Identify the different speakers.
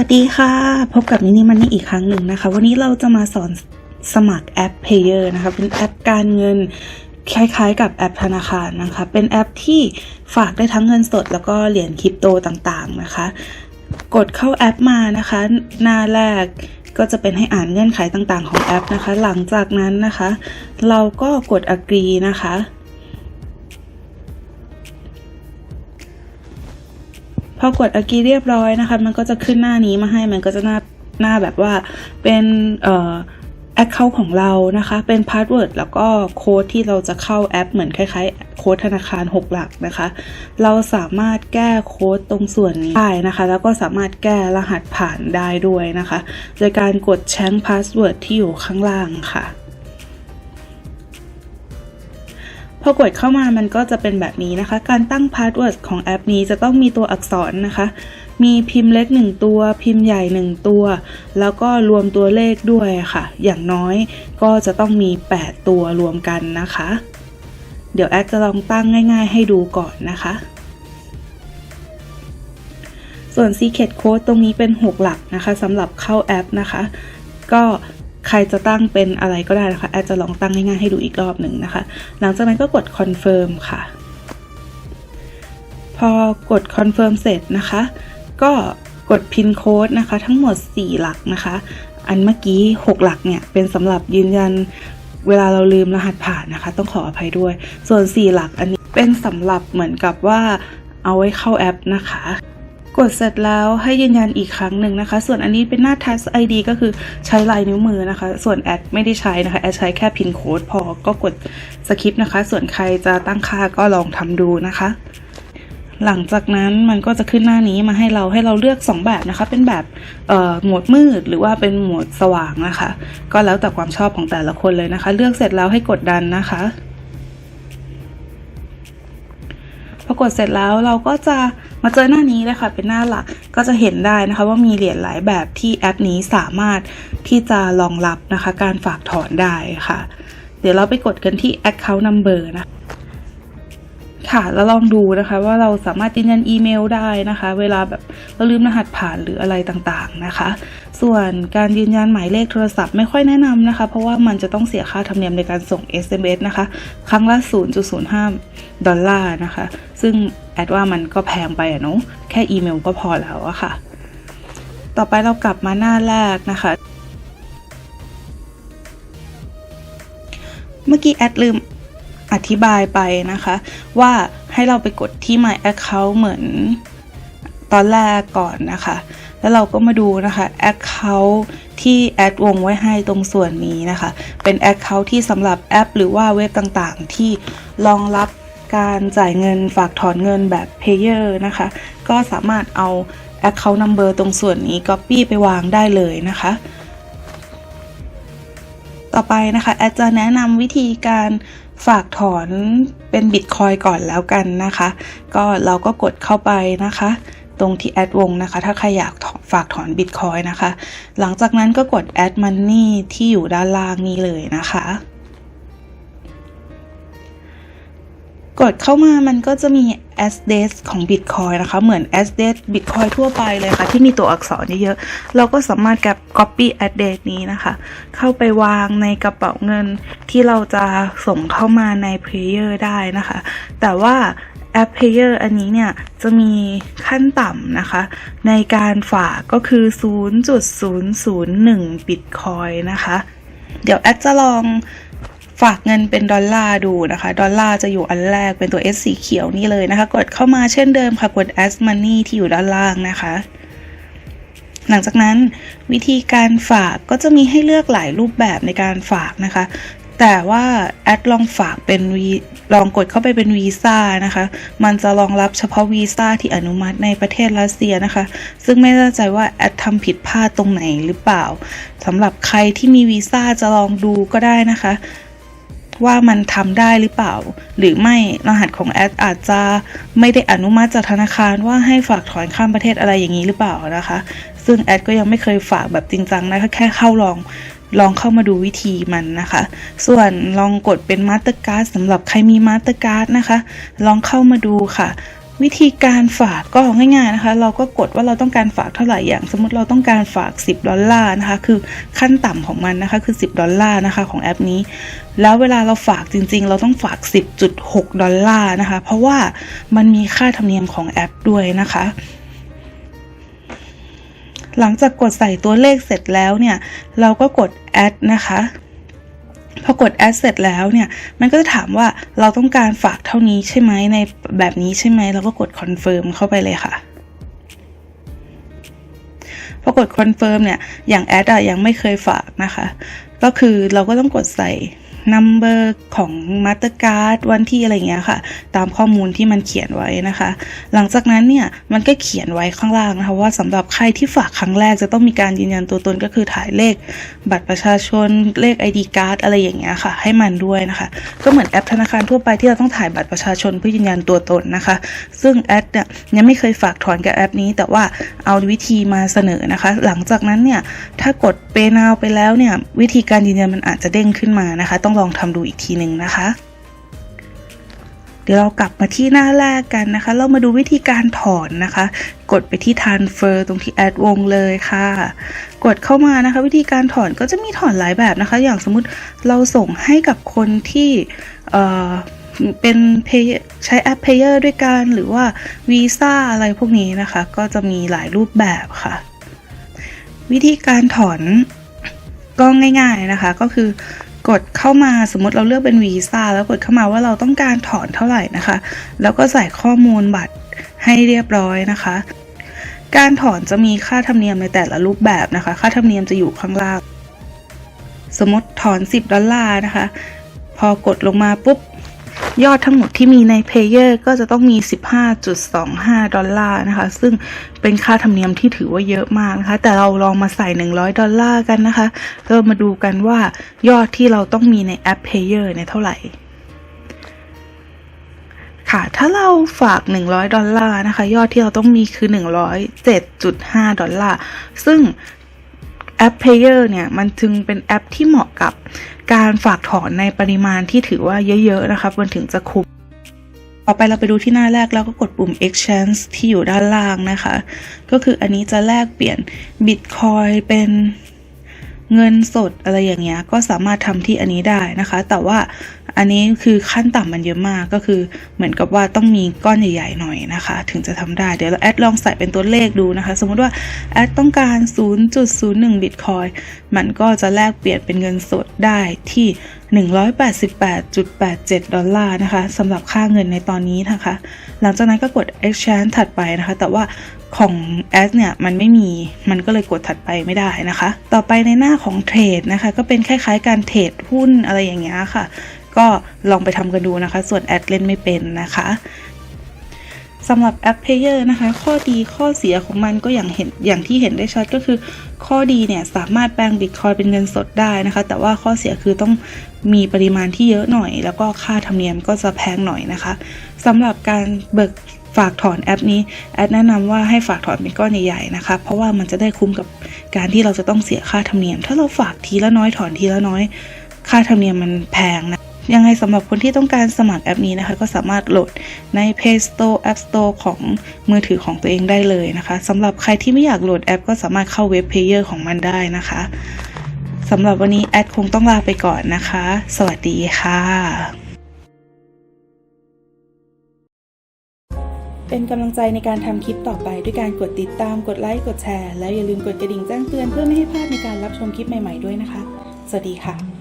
Speaker 1: วัสดีค่ะ พบกับมินิมันนี่อีกครั้งหนึ่งนะคะ วันนี้เราจะมาสอนสมัครแอป Payer นะคะเป็นแอปการเงินคล้ายๆ กับแอปธนาคารนะคะ เป็นแอปที่ฝากได้ทั้งเงินสด แล้วก็เหรียญคริปโตต่างๆนะคะ กดเข้าแอปมานะคะ หน้าแรกก็จะเป็นให้อ่านเงื่อนไขต่างๆ ของแอปนะคะ หลังจากนั้นนะคะ เราก็กด agree นะคะ อกด agree เรียบร้อยนะคะ มันก็จะขึ้นหน้านี้มาให้มันก็จะหน้าหน้าแบบว่าเป็นเอ่อ account ของเรานะคะ เป็น password แล้วก็โค้ดที่เราจะเข้าแอปเหมือนคล้ายๆ โค้ดธนาคาร 6 หลักนะคะ เราสามารถแก้โค้ดตรงส่วนนี้ได้นะคะ แล้วก็สามารถแก้รหัสผ่านได้ด้วยนะคะ โดยการกดแชง password ที่อยู่ข้างล่างค่ะ พอกดเข้ามามันก็จะเป็นแบบนี้นะคะ การตั้งพาสเวิร์ดของแอปนี้จะต้องมีตัวอักษรนะคะ มีพิมพ์เล็ก 1 ตัว พิมพ์ใหญ่ 1 ตัว แล้วก็รวมตัวเลขด้วยค่ะ อย่างน้อยก็จะต้องมี 8 ตัวรวมกันนะคะ เดี๋ยวแอดจะลองตั้งง่าย ๆ ให้ดูก่อนนะคะ ส่วน Secret Code ตรงนี้เป็น 6 หลักนะคะสำหรับเข้าแอปนะคะ ก็ ใครจะตั้งเป็นอะไรก็ได้นะคะแอดจะลองตั้งง่ายๆให้ดูอีกรอบหนึ่งนะคะ หลังจากนั้นก็กด confirm ค่ะ พอกด confirm เสร็จนะคะ ก็กด pin code นะคะ ทั้งหมด 4 หลักนะคะ อันเมื่อกี้ 6 หลักเนี่ย เป็นสำหรับยืนยันเวลาเราลืมรหัสผ่านนะคะ ต้องขออภัยด้วย ส่วน 4 หลักอันนี้เป็นสำหรับเหมือนกับว่าเอาไว้เข้าแอปนะคะ กดเสร็จแล้วให้ยืนยันอีกครั้งหนึ่งนะคะ ส่วนอันนี้เป็นหน้า Touch ID ก็คือใช้ลายนิ้วมือนะคะ ส่วนแอดไม่ได้ใช้นะคะแอดใช้แค่พินโค้ดพอก็กดสคิปนะคะ ส่วนใครจะตั้งค่าก็ลองทำดูนะคะหลังจากนั้นมันก็จะขึ้นหน้านี้มาให้เราให้เราเลือก 2 แบบนะคะ เป็นแบบโหมดมืดหรือว่าเป็นโหมดสว่างนะคะ ก็แล้วแต่ความชอบของแต่ละคนเลยนะคะ เลือกเสร็จแล้วให้กดดันนะคะ พอกดเสร็จแล้วเราก็จะมาเจอหน้านี้เลยค่ะ เป็นหน้าหลักก็จะเห็นได้นะคะ ว่ามีเหรียญหลายแบบที่แอปนี้สามารถที่จะรองรับนะคะ การฝากถอนได้ค่ะ เดี๋ยวเราไปกดกันที่ account number นะ ค่ะแล้วลองดูนะคะว่าเราสามารถยืนยันอีเมลได้นะคะ เวลาแบบเราลืมรหัสผ่านหรืออะไรต่างๆนะคะ ส่วนการยืนยันหมายเลขโทรศัพท์ไม่ค่อยแนะนำนะคะ เพราะว่ามันจะต้องเสียค่าธรรมเนียมในการส่ง SMS นะคะ ครั้งละ 0.05 ดอลลาร์นะคะ ซึ่งแอดว่ามันก็แพงไปอะเนาะแค่อีเมลก็พอแล้วอะค่ะ ต่อไปเรากลับมาหน้าแรกนะคะ เมื่อกี้แอดลืม อธิบายไปนะคะ ว่าให้เราไปกดที่ My Account เหมือนตอนแรกก่อนนะคะ แล้วเราก็มาดูนะคะ Account ที่แอดวงไว้ให้ตรงส่วนนี้นะคะ เป็น Account ที่สำหรับแอป หรือว่าเว็บต่างๆ ที่รองรับการจ่ายเงินฝากถอนเงินแบบ Payer นะคะ ก็สามารถเอา Account Number ตรงส่วนนี้ Copy ไปวางได้เลยนะคะ ต่อไปนะคะแอดจะแนะนำวิธีการ ฝากถอนเป็นบิตคอยก่อนแล้วกันนะคะ ก็เราก็กดเข้าไปนะคะ ตรงที่แอดวงนะคะ ถ้าใครอยากฝากถอนบิตคอยนะคะ หลังจากนั้นก็กด add money ที่อยู่ด้านล่างนี้เลยนะคะ กดเข้ามามันก็จะมี address ของ Bitcoin นะคะ เหมือน address Bitcoin ทั่วไปเลยค่ะ ที่มีตัวอักษรเยอะๆ เราก็สามารถกับ copy address นี้นะคะ เข้าไปวางในกระเป๋าเงินที่เราจะส่งเข้ามาใน Player ได้นะคะ แต่ว่าแอป Payer อันนี้เนี่ย จะมีขั้นต่ำนะคะ ในการฝากก็คือ 0.001 Bitcoin นะคะ เดี๋ยวแอดจะลอง ฝากเงินเป็นดอลลาร์ดูนะคะ ดอลลาร์จะอยู่อันแรกเป็นตัว S สีเขียวนี่เลยนะคะ กดเข้ามาเช่นเดิมค่ะ กด Add Money ที่อยู่ด้านล่างนะคะ หลังจากนั้นวิธีการฝากก็จะมีให้เลือกหลายรูปแบบในการฝากนะคะ แต่ว่าแอดลองฝากเป็นวีลองกดเข้าไปเป็นวีซ่านะคะ มันจะรองรับเฉพาะวีซ่าที่อนุมัติในประเทศรัสเซียนะคะ ซึ่งไม่แน่ใจว่าแอดทำผิดพลาดตรงไหนหรือเปล่าสำหรับใครที่มีวีซ่าจะลองดูก็ได้นะคะ ว่ามันทำได้หรือเปล่า หรือไม่รหัสของแอดอาจจะไม่ได้อนุมัติจากธนาคารว่าให้ฝากถอนข้ามประเทศอะไรอย่างนี้หรือเปล่านะคะ ซึ่งแอดก็ยังไม่เคยฝากแบบจริงจังนะคะแค่เข้าลองลองเข้ามาดูวิธีมันนะคะ ส่วนลองกดเป็นมาสเตอร์การ์ดสำหรับใครมีมาสเตอร์การ์ดนะคะ ลองเข้ามาดูค่ะ วิธีการฝากก็ง่ายๆนะคะ เราก็กดว่าเราต้องการฝากเท่าไหร่อย่าง สมมติเราต้องการฝาก 10 ดอลลาร์นะคะ คือขั้นต่ำของมันนะคะ คือ 10 ดอลลาร์นะคะของแอปนี้ แล้วเวลาเราฝากจริงๆ เราต้องฝาก 10.6 ดอลลาร์นะคะ เพราะว่ามันมีค่าธรรมเนียมของแอปด้วยนะคะ หลังจากกดใส่ตัวเลขเสร็จแล้วเนี่ย เราก็กด add นะคะ พอกด add เสร็จแล้วเนี่ย มันก็จะถามว่าเราต้องการฝากเท่านี้ใช่ไหมในแบบนี้ใช่ไหมเราก็กด confirm เข้าไปเลยค่ะพอกด confirm เนี่ย อย่าง add อะยังไม่เคยฝากนะคะ ก็คือเราก็ต้องกดใส่ number ของ Mastercard วันที่อะไรเงี้ยค่ะ ตามข้อมูลที่มันเขียนไว้นะคะ หลังจากนั้นเนี่ยมันก็เขียนไว้ข้างล่างนะคะว่าสำหรับใครที่ฝากครั้งแรกจะต้องมีการยืนยันตัวตนก็คือถ่ายเลข บัตรประชาชนเลข ID card อะไรอย่างเงี้ยค่ะ ให้มันด้วยนะคะ ก็เหมือนแอปธนาคารทั่วไปที่เราต้องถ่ายบัตรประชาชนเพื่อยืนยันตัวตนนะคะ ซึ่งแอปเนี่ยยังไม่เคยฝากถอนกับแอปนี้ แต่ว่าเอาวิธีมาเสนอนะคะ หลังจากนั้นเนี่ยถ้ากด Pay Now ไปแล้วเนี่ยวิธีการยืนยันมันอาจจะเด้งขึ้นมานะคะ ต้องลองทำดูอีกทีหนึ่งนะคะ เดี๋ยวเรากลับมาที่หน้าแรกกันนะคะ เรามาดูวิธีการถอนนะคะ กดไปที่ transfer ตรงที่ add วงเลยค่ะ กดเข้ามานะคะ วิธีการถอนก็จะมีถอนหลายแบบนะคะ อย่างสมมุติเราส่งให้กับคนที่เอ่อเป็น pay ใช้แอป payer ด้วยกันหรือว่าวีซ่าอะไรพวกนี้นะคะ ก็จะมีหลายรูปแบบค่ะ วิธีการถอนก็ง่ายๆนะคะ ก็คือ กดเข้ามาสมมติเราเลือกเป็นวีซ่าแล้วกดเข้ามาว่าเราต้องการถอนเท่าไหร่นะคะ แล้วก็ใส่ข้อมูลบัตรให้เรียบร้อยนะคะ การถอนจะมีค่าธรรมเนียมในแต่ละรูปแบบนะคะ ค่าธรรมเนียมจะอยู่ข้างล่าง สมมติถอน 10 ดอลลาร์นะคะ พอกดลงมาปุ๊บ ยอดทั้งหมดที่มีใน Payer ก็จะต้องมี 15.25 ดอลลาร์นะคะ ซึ่งเป็นค่าธรรมเนียมที่ถือว่าเยอะมากนะคะ แต่เราลองมาใส่ 100 ดอลลาร์กันนะคะเรามาดูกันว่ายอดที่เราต้องมีในแอป Payer เนี่ยเท่าไหร่ค่ะ ถ้าเราฝาก 100 ดอลลาร์นะคะ ยอดที่เราต้องมีคือ 107.5 ดอลลาร์ ซึ่ง แอป Payer เนี่ยมันจึงเป็นแอปที่เหมาะกับการฝากถอนในปริมาณที่ถือว่าเยอะ ๆ นะคะมันถึงจะคุ้มต่อไปเราไปดูที่หน้าแรกแล้วก็กดปุ่ม exchange ที่อยู่ด้านล่างนะคะ ก็คืออันนี้จะแลกเปลี่ยน Bitcoin เป็นเงินสดอะไรอย่างเงี้ยก็สามารถทำที่อันนี้ได้นะคะ แต่ว่า อันนี้คือขั้นต่ำมันเยอะมากก็คือเหมือนกับว่าต้องมีก้อนใหญ่ๆหน่อยนะคะ ถึงจะทำได้ เดี๋ยวเราแอดลองใส่เป็นตัวเลขดูนะคะ สมมติว่าแอดต้องการ 0.01 Bitcoin มันก็จะแลกเปลี่ยนเป็นเงินสดได้ที่ 188.87 ดอลลาร์นะคะสำหรับค่าเงินในตอนนี้นะคะ หลังจากนั้นก็กด exchange ถัดไปนะคะ แต่ว่าของ S เนี่ยมันไม่มี มันก็เลยกดถัดไปไม่ได้นะคะ ต่อไปในหน้าของเทรดนะคะ ก็เป็นคล้ายๆการเทรดหุ้นอะไรอย่างเงี้ยค่ะ ก็ลองไปทำกันดูนะคะ ส่วนแอดเล่นไม่เป็นนะคะสำหรับแอป Payer นะคะ ข้อดีข้อเสียของมันก็อย่างเห็นอย่างที่เห็นได้ชัดก็คือ ข้อดีเนี่ยสามารถแปลง Bitcoin เป็นเงินสดได้นะคะ แต่ว่าข้อเสียคือต้องมีปริมาณที่เยอะหน่อย แล้วก็ค่าธรรมเนียมก็จะแพงหน่อยนะคะสำหรับการเบิกฝากถอนแอปนี้แอดแนะนำว่าให้ฝากถอนเป็นก้อนใหญ่ๆนะคะ เพราะว่ามันจะได้คุ้มกับการที่เราจะต้องเสียค่าธรรมเนียม ถ้าเราฝากทีละน้อยถอนทีละน้อย ค่าธรรมเนียมมันแพงนะ ยังไงสำหรับคนที่ต้องการสมัครแอปนี้นะคะ ก็สามารถโหลดใน Play Store App Store ของมือถือของตัวเองได้เลยนะคะสำหรับใครที่ไม่อยากโหลดแอป ก็สามารถเข้าเว็บเพลเยอร์ของมันได้นะคะสำหรับวันนี้แอดคงต้องลาไปก่อนนะคะ สวัสดีค่ะเป็นกำลังใจในการทำคลิปต่อไปด้วยการกดติดตาม กดไลค์ กดแชร์ แล้วอย่าลืมกดกระดิ่งแจ้งเตือนเพื่อไม่ให้พลาดในการรับชมคลิปใหม่ ๆ ด้วยนะคะ สวัสดีค่ะ